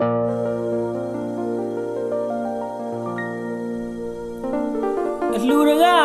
အလှူရက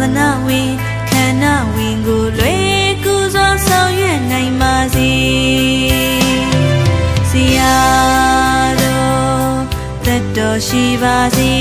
သနာဝင်ခန္ဓာဝင်ကိုလွယ်ကူစွာဆောင်ရွက်နိုင်ပါစေဆရာတော်တတ်တော်ရှိပါစေ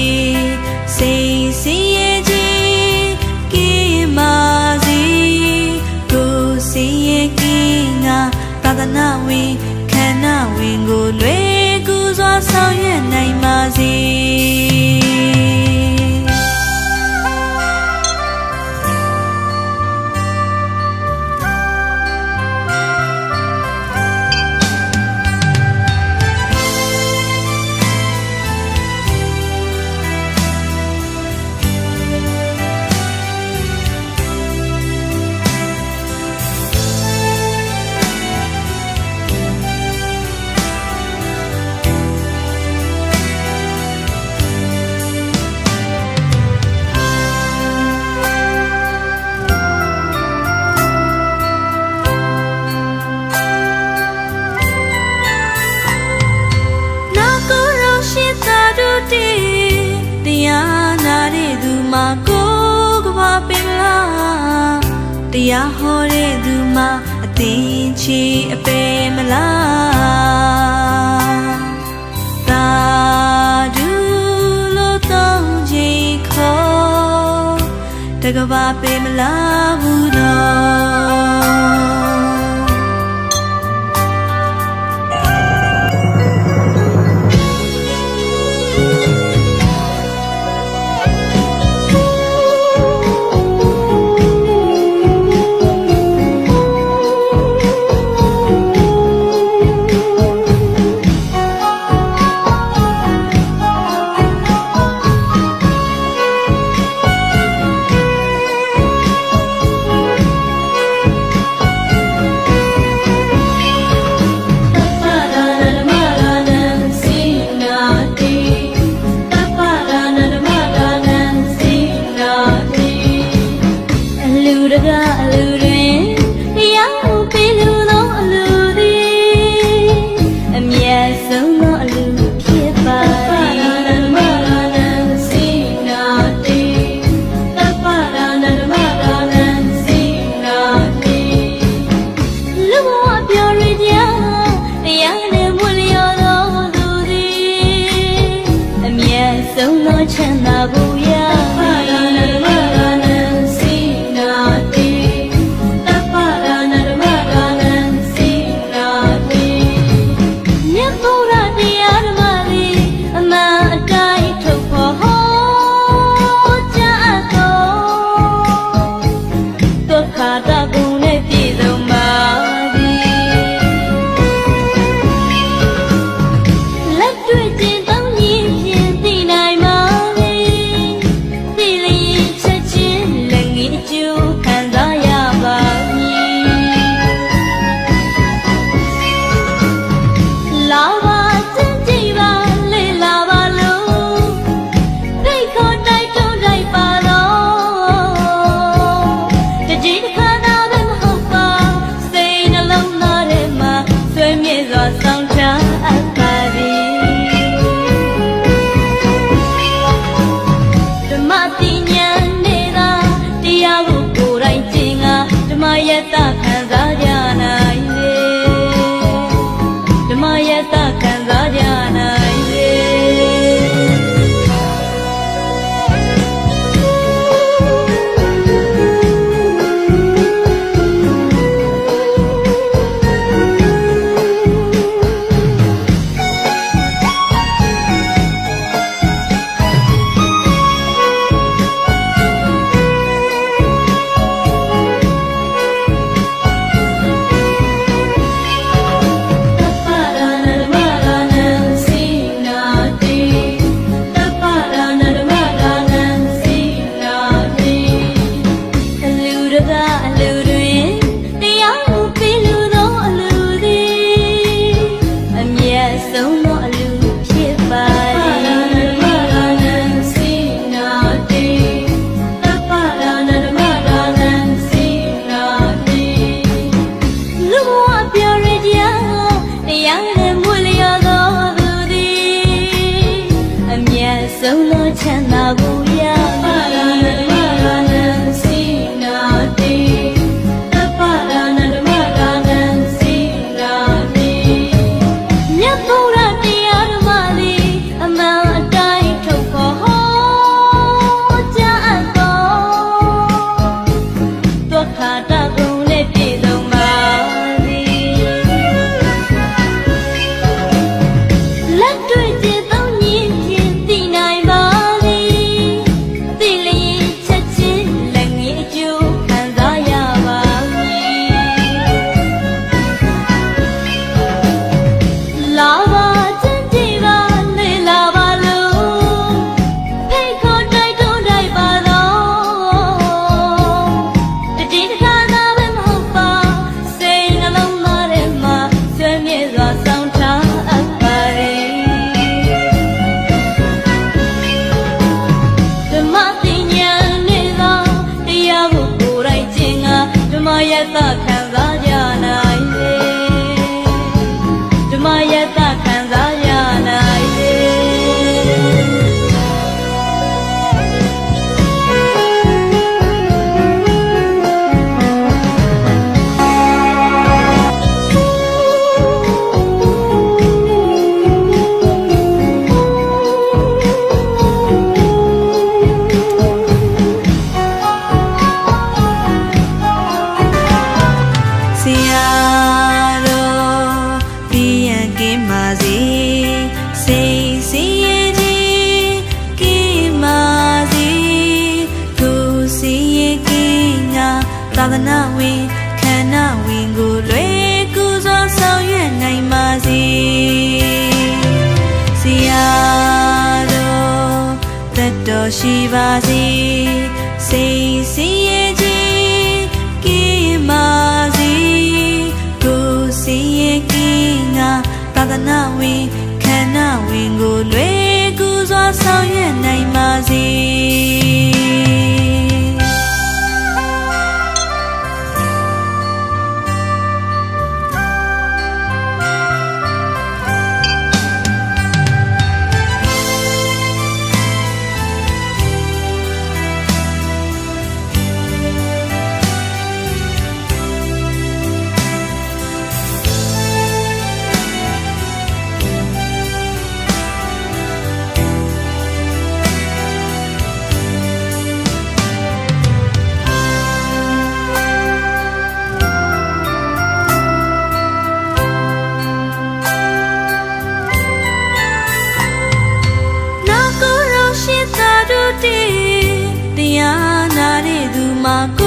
တရားဟောတဲ့သူမှအသင်ချေအပေမလားသာဓုလို့တောင်းချေခေါ်တကဘာပေမလား လုံလောချမ်းသာဖို့ ဏ္ဍဝင်ကိုလွယ်ကူစွာဆောင်ရွက်နိုင်ပါစေဆရာတော်တတ်တော်ရှိပါစေစိတ်စင်ရဲ့ခြင်းကင်းပါစေကိုစင်ရဲ့ကင်းငါသာသနာဝင်ခန္ဓာဝင်ကိုလွယ်ကူစွာဆောင်ရွက်နိုင်ပါစေ Bakma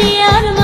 be out of